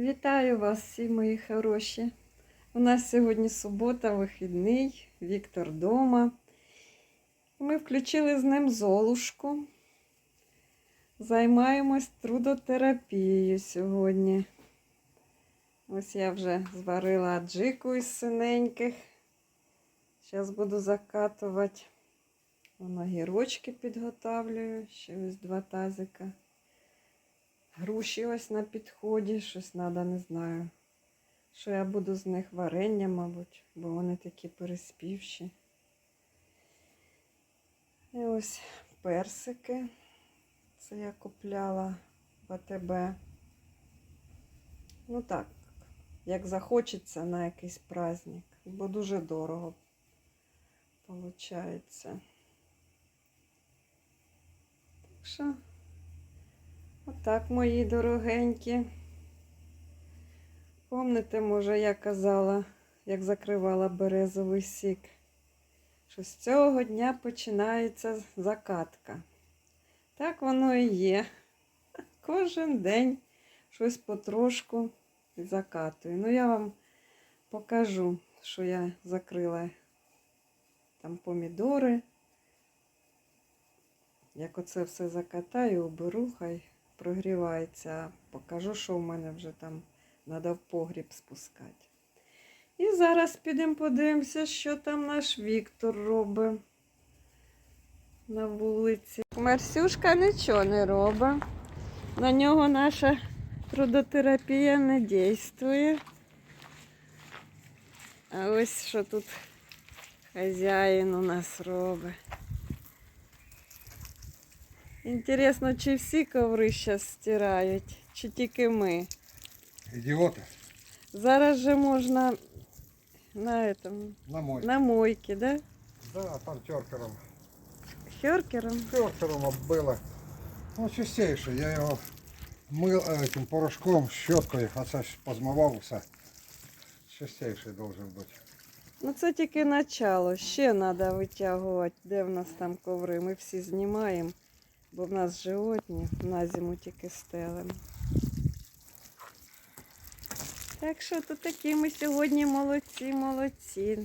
Вітаю вас, всі мої хороші. У нас сьогодні субота, вихідний, Віктор вдома. Ми включили з ним золушку. Займаємось трудотерапією сьогодні. Ось я вже зварила аджику із синеньких. Зараз буду закатувати. Воно гірочки підготавлюю, ще ось два тазика. Груші ось на підході, щось треба, не знаю. Що я буду з них варення, мабуть, бо вони такі переспівші. І ось персики. Це я купляла в АТБ. Ну так, як захочеться на якийсь праздник, бо дуже дорого виходить. Так що. Отак, мої дорогенькі. Помните, може, я казала, як закривала березовий сік, що з цього дня починається закатка. Так воно і є. Кожен день щось потрошку закатую. Ну, я вам покажу, що я закрила там помідори. Як оце все закатаю, оберу, хай прогрівається. Покажу, що в мене вже там треба в погріб спускати. І зараз підемо подивимося, що там наш Віктор робить на вулиці. Марсюшка нічого не робить. На нього наша трудотерапія не дійствує. А ось що тут хазяїн у нас робить. Інтересно, чи всі коври зараз стирають, чи тільки ми. Идиоты. Зараз же можна на этом, На мой. на мойке, да? Да, там теркером. Херкером. Теркером оббило. Ну, чистейший. Я его мыл э, этим порошком, щеткой, а це ж позмивав все. Чистейший должен бути. Ну це тільки начало. Ще треба витягувати, де в нас там коври. Ми всі знімаємо, бо в нас животні, на зиму тільки стелимо. Так що тут такі ми сьогодні молодці, молодці.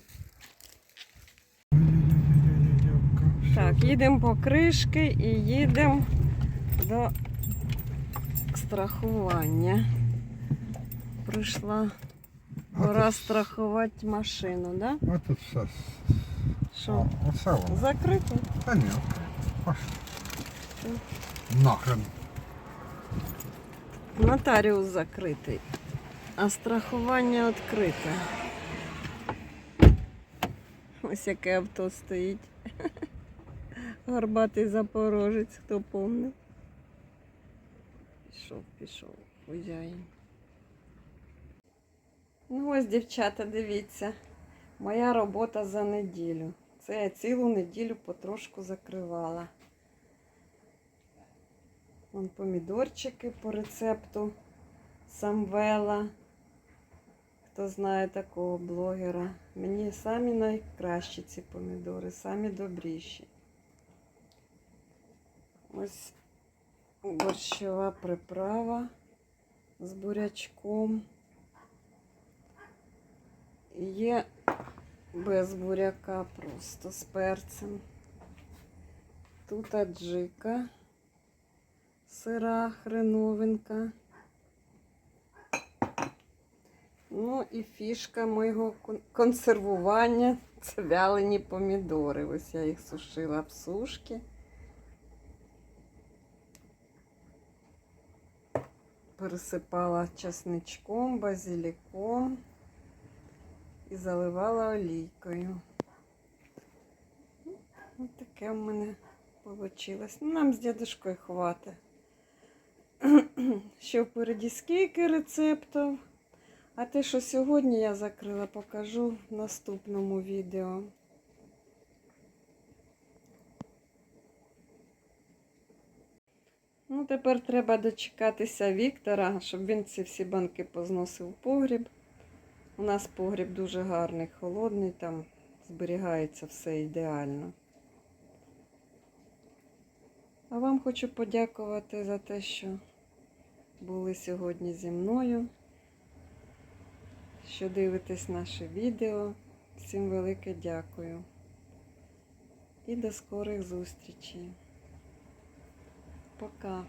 Так, їдемо по кришки і їдемо до страхування. Прийшла пора страхувати машину, да? А тут все. Що? Закрито? Та ні. Пошли. Нахрен. Нотаріус закритий, а страхування відкрите. Ось яке авто стоїть. Горбатий запорожець, хто помне. Пішов, пішов, хазяїн. Ну ось, дівчата, дивіться. Моя робота за неділю. Це я цілу неділю потрошку закривала. Вон помідорчики по рецепту Самвела. Хто знає такого блогера. Мені самі найкращі ці помідори, самі добріші. Ось борщова приправа з бурячком. Є без буряка просто з перцем. Тут аджика сира хреновинка. Ну і фішка моєго консервування це вялені помідори. Ось я їх сушила в сушки. Пересипала часничком, базиліком і заливала олійкою. Ось таке в мене вийшло. Ну, нам з дідушкою хватить. Ще впереді скільки рецептів. А те, що сьогодні я закрила, покажу в наступному відео. Ну, тепер треба дочекатися Віктора, щоб він ці всі банки позносив в погріб. У нас погріб дуже гарний, холодний, там зберігається все ідеально. А вам хочу подякувати за те, що були сьогодні зі мною, що дивитесь наше відео. Всім велике дякую і до скорих зустрічей. Пока!